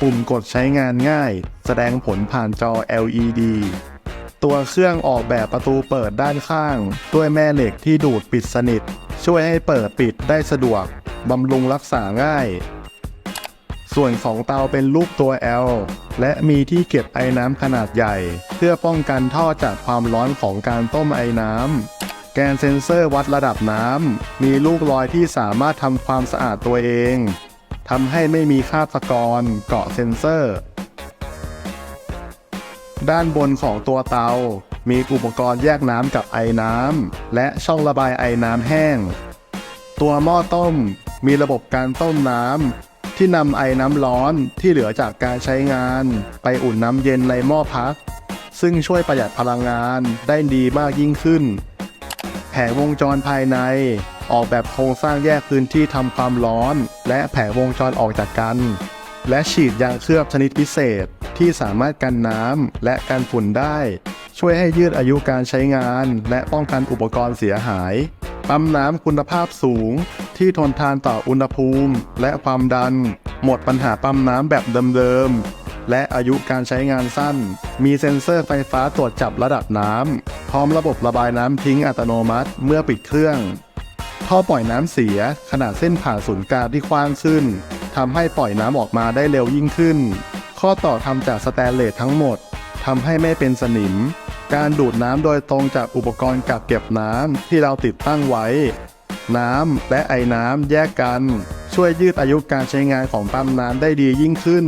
ปุ่มกดใช้งานง่าย แสดงผลผ่านจอ LED ตัวเครื่องออกแบบประตูเปิดด้านข้าง ด้วยแม่เหล็กที่ดูดปิดสนิท ช่วยให้เปิดปิดได้สะดวก บำรุงรักษาง่าย ส่วนของเตาเป็นรูปตัว L และมีที่เก็บไอ้น้ำขนาดใหญ่ เพื่อป้องกันท่อจากความร้อนของการต้มไอ้น้ำ แกนเซ็นเซอร์วัดระดับน้ำ มีลูกรอยที่สามารถทำความสะอาดตัวเอง ทำให้ไม่มีคาบตะกอนเกาะเซ็นเซอร์ ด้านบนของตัวเตา มีอุปกรณ์แยกน้ำกับไอ้น้ำและช่องระบายไอ้น้ำแห้ง ตัวหม้อต้มมีระบบการต้มน้ำที่นำไอ้น้ำร้อนที่เหลือจากการใช้งาน ไปอุ่นน้ำเย็นในหม้อพัก ซึ่งช่วยประหยัดพลังงานได้ดีมากยิ่งขึ้น แผงวงจรภายใน ออกแบบโครงสร้างแยกพื้นที่ทำความร้อน และแผงวงจรออกจากกัน และฉีดยางเคลือบชนิดพิเศษที่สามารถกันน้ำและกันฝุ่นได้ ช่วยให้ยืดอายุการใช้งาน และป้องกันอุปกรณ์เสียหาย ปั๊มน้ำคุณภาพสูง ที่ทนทานต่ออุณหภูมิ และความดัน หมดปัญหาปั๊มน้ำแบบเดิมๆ และอายุการใช้งานสั้น มีเซ็นเซอร์ไฟฟ้าตรวจจับระดับน้ำพร้อมระบบระบายน้ำทิ้งอัตโนมัติเมื่อปิดเครื่อง ท่อปล่อยน้ำเสียขนาดเส้นผ่าศูนย์กลางที่กว้างขึ้นทำให้ปล่อยน้ำออกมาได้เร็วยิ่งขึ้น ข้อต่อทำจากสแตนเลสทั้งหมดทำให้ไม่เป็นสนิม การดูดน้ำโดยตรงจากอุปกรณ์กักเก็บน้ำที่เราติดตั้งไว้ น้ำและไอน้ำแยกกัน ช่วยยืดอายุการใช้งานของปั๊มน้ำได้ดียิ่งขึ้น